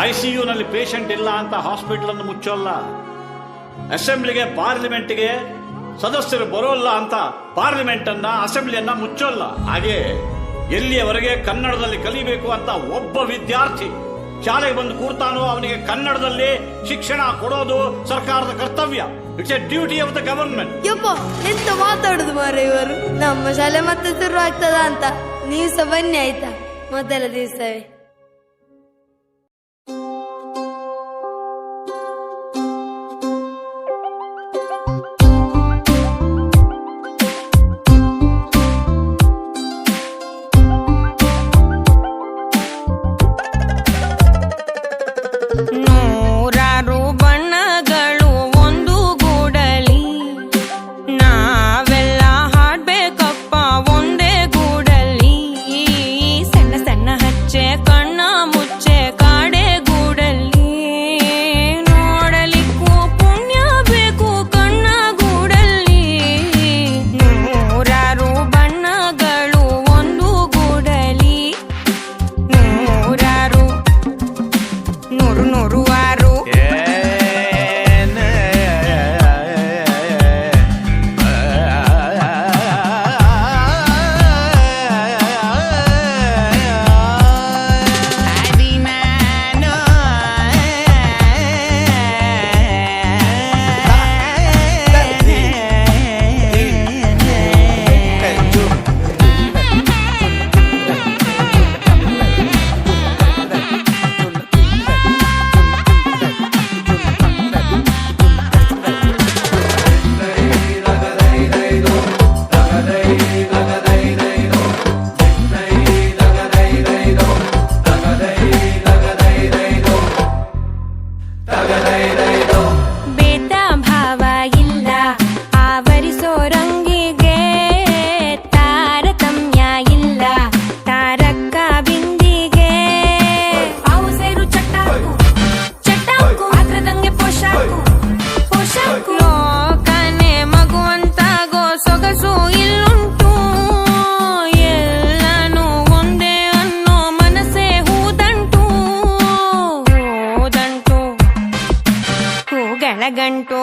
ಐಸಿಯುನಲ್ಲಿ patient ಇಲ್ಲ ಅಂತ hospital ಅನ್ನು ಮುಚ್ಚೋಲ್ಲ. ಅಸೆಂಬ್ಲಿಗೆ, ಪಾರ್ಲಿಮೆಂಟ್ಗೆ ಸದಸ್ಯರು ಬರೋಲ್ಲ ಅಂತ ಪಾರ್ಲಿಮೆಂಟ್ ಅನ್ನ ಅಸೆಂಬ್ಲಿಯನ್ನ ಮುಚ್ಚೋಲ್ಲ. ಹಾಗೆ ಎಲ್ಲಿಯವರೆಗೆ ಕನ್ನಡದಲ್ಲಿ ಕಲಿಬೇಕು ಅಂತ ಒಬ್ಬ ವಿದ್ಯಾರ್ಥಿ ಶಾಲೆಗೆ ಬಂದು ಕೂರ್ತಾನೋ ಅವನಿಗೆ ಕನ್ನಡದಲ್ಲಿ ಶಿಕ್ಷಣ ಕೊಡೋದು ಸರ್ಕಾರದ ಕರ್ತವ್ಯ. It's a duty of the government ಯಪ್ಪ, ಎಂತ ಮಾತಾಡುದು ಮಾರ ಇವರು? ನಮ್ಮ ಶಾಲೆ ಮತ್ತೆ ಶುರು ಆಗ್ತದ ಅಂತ? ನೀವು ಸಹ ಬನ್ನಿ ಆಯ್ತಾ? ಮೊದಲ ದಿವಸವೇ. ಹಚ್ಚೆ ಕಣ್ಣ ಮುಚ್ಚೆ, ಕಾಡೆ ಗೂಡಲ್ಲಿ ನೋಡಲಿಕ್ಕೂ ಪುಣ್ಯ ಬೇಕು ಕಣ್ಣ ಗೂಡಲ್ಲಿ. ನೂರಾರು ಬಣ್ಣಗಳು ಒಂದು ಗೂಡಲಿ. ನೂರಾರು, ನೂರು ನೂರು गणगंटो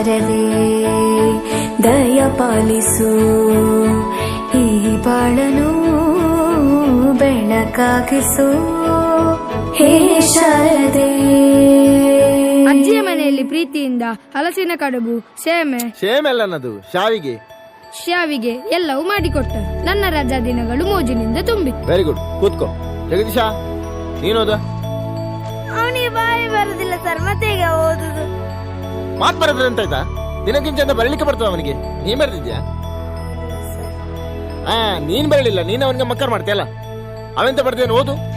ಶಾರದೆ ದಯ ಪಾಲಿಸು. ಈ ಬಾಳನು ಬೆಳಕಾಗಿಸು ಹೇ ಶಾರದೆ. ಅಜ್ಜಿಯ ಮನೆಯಲ್ಲಿ ಪ್ರೀತಿಯಿಂದ ಹಲಸಿನ ಕಡುಬು ಸೇಮೆ ಸೇಮೆಲ್ಲನದು ಶಾವಿಗೆ. ಶಾವಿಗೆ ಎಲ್ಲವೂ ಮಾಡಿಕೊಟ್ಟ. ನನ್ನ ರಜಾ ದಿನಗಳು ಮೋಜಿನಿಂದ ತುಂಬಿ. ವೆರಿ ಗುಡ್ ಕೂತ್ಕೋ. ಜಗದೀಶ ನೀನೋದ ಅವನಿಗೆ ಬಾಯಿ ಬರುದಿಲ್ಲ ಸರ್ ಮತ್ತೆ ಈಗ ಓದುದು? ಮಾತ್ ಬರೋದ್ರೆ ಅಂತ ಆಯ್ತಾ? ದಿನಕ್ಕಿಂತ ಬರಲಿಕ್ಕೆ ಬರ್ತದ ಅವನಿಗೆ. ನೀನ್ ಬರೆದಿದ್ಯಾ? ಹಾ ನೀನ್ ಬರಲಿಲ್ಲ. ನೀನ್ ಅವನಿಗೆ ಮಕ್ಕರ್ ಮಾಡ್ತೀಯಲ್ಲ? ಅವೆಂತ ಬರ್ತೇನೆ ಓದು.